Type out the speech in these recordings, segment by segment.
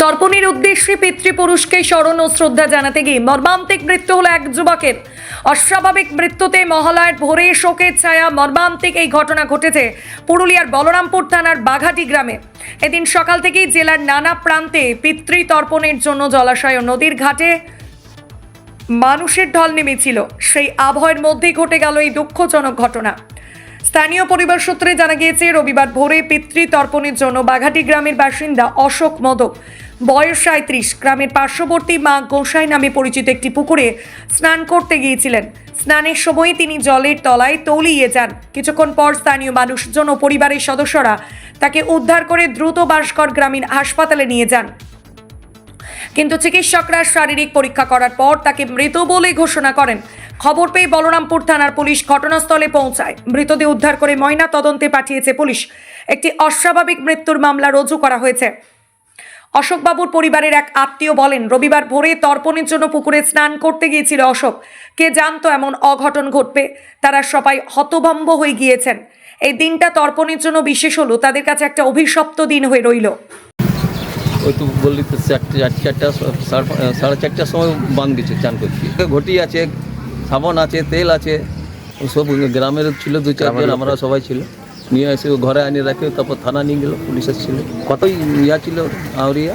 তর্পণের উদ্দেশ্যে পিতৃপুরুষকে স্মরণ ও শ্রদ্ধা জানাতে গিয়ে মর্মান্তিক মৃত্যু হলো এক যুবকের। অস্বাভাবিক মৃত্যুতে মহালয়ার ভোরে শোকের ছায়া মর্মান্তিক এই ঘটনা ঘটেছে পুরুলিয়ার বলরামপুর থানার বাঘাটি গ্রামে। এদিন সকাল থেকেই জেলার নানা প্রান্তে পিতৃতর্পণের জন্য জলাশয় ও নদীর ঘাটে মানুষের ঢল নেমেছিল। সেই আবহের মধ্যেই ঘটে গেল এই দুঃখজনক ঘটনা। স্থানীয় পরিবার সূত্রে জানা গিয়েছে, রবিবার ভোরে পিতৃতর্পণের জন্য বাঘাটি গ্রামের বাসিন্দা অশোক মদক, বয়স সাঁত্রিশ গ্রামের পার্শ্ববর্তী মা গোসাই নামে পরিচিত একটি পুকুরে স্নান করতে গিয়েছিলেন। স্নানের সময় তিনি জলের তলায় তলিয়ে যান। কিছুক্ষণ পর স্থানীয় মানুষজন ও পরিবারের সদস্যরা তাকে উদ্ধার করে দ্রুত বাসকর গ্রামীণ হাসপাতালে নিয়ে যান। কিন্তু চিকিৎসকরা শারীরিক পরীক্ষা করার পর তাকে মৃত বলে ঘোষণা করেন। খবর পেয়ে বলরামপুর থানার পুলিশ ঘটনাস্থলে পৌঁছায়। মৃতদেহ উদ্ধার করে ময়না তদন্তে পাঠিয়েছে পুলিশ। একটি অস্বাভাবিক মৃত্যুর মামলা রুজু করা হয়েছে। অশোকবাবুর পরিবারের এক আত্মীয় বলেন, রবিবার ভোরে তর্পণের জন্য পুকুরে স্নান করতে গিয়েছিল অশোক। কে জানতো এমন অঘটন ঘটবে? তারা সবাই হতভম্ব হয়ে গিয়েছেন। এই দিনটা তর্পণের জন্য বিশেষ হলো, তাদের কাছে একটা অভিশপ্ত দিন হয়ে রইল। ওই তো বললি তো চারটে চারটে চারটা সাড়ে- চারটার সময় বান গেছে চান করছি। ঘটি আছে সাবান আছে তেল আছে সব গ্রামের ছিল দু চারজন আমরা সবাই ছিল। নিয়ে এসে ঘরে আনিয়ে রাখে তারপর থানা নিয়ে গেল পুলিশ ছিল কতই ইয়া ছিল আউরিয়া?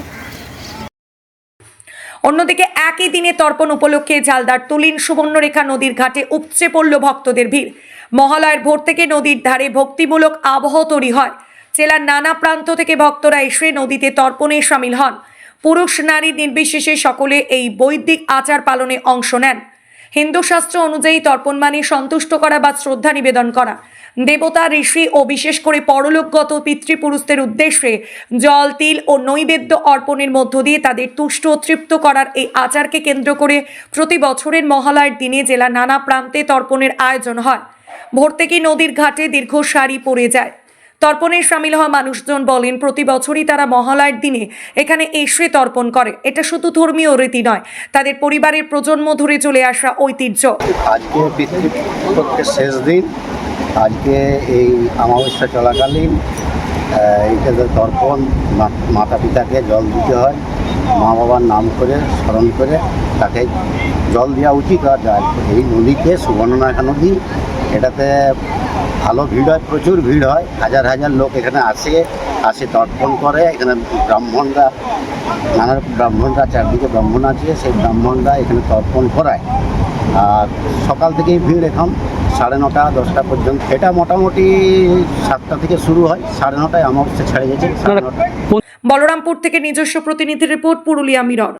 অন্যদিকে একই দিনে তর্পণ উপলক্ষে জালদার তুলিন সুবর্ণরেখা নদীর ঘাটে উপচে পড়ল ভক্তদের ভিড়। মহালয়ের ভোর থেকে নদীর ধারে ভক্তিমূলক আবহ তৈরি হয়। জেলার নানা প্রান্ত থেকে ভক্তরা এসে নদীতে তর্পণে সামিল হন। পুরুষ নারী নির্বিশেষে সকলে এই বৈদিক আচার পালনে অংশ নেন। হিন্দু শাস্ত্র অনুযায়ী তর্পণ মানে সন্তুষ্ট করা বা শ্রদ্ধা নিবেদন করা। দেবতা, ঋষি ও বিশেষ করে পরলোকগত পিতৃপুরুষদের উদ্দেশ্যে জল, তিল ও নৈবেদ্য অর্পণের মধ্য দিয়ে তাদের তুষ্ট তৃপ্ত করার এই আচারকে কেন্দ্র করে প্রতি বছরের মহালয়ের দিনে জেলা নানা প্রান্তে তর্পণের আয়োজন হয়। ভোর থেকে নদীর ঘাটে দীর্ঘ সারি পড়ে যায়। তর্পণে সামিল হওয়া মানুষজন বলেন প্রতি বছরই তারা মহালয়ের দিনে এখানে এসে তর্পণ করে। এটা শুধু ধর্মীয় রীতি নয় তাদের পরিবারের প্রজন্ম ধরে চলে আসা ঐতিহ্য। আজকে শেষ দিন। আজকে এই আমাবস্যা চলাকালীন আহ, এইটাতে তর্পণ মাতা পিতাকে জল দিতে হয়। মা বাবার নাম করে স্মরণ করে তাকে জল দেওয়া উচিত আর আর এই নদীতে সুবর্ণরেখা নদী এটাতে ভালো ভিড় হয় প্রচুর ভিড় হয়। হাজার হাজার লোক এখানে আসে আসে তর্পণ করে। এখানে ব্রাহ্মণরা নানা রকম ব্রাহ্মণরা চারদিকে ব্রাহ্মণ আছে সেই ব্রাহ্মণরা এখানে তর্পণ করায়। আর সকাল থেকেই ভিড় এখন সাড়ে নটা দশটা পর্যন্ত। এটা মোটামুটি সাতটা থেকে শুরু হয় সাড়ে নটায় অমাবস্যা ছেড়ে গেছে সাড়ে নটা। বলরামপুর থেকে নিজস্ব প্রতিনিধি রিপোর্ট পুরুলিয়া মিরর।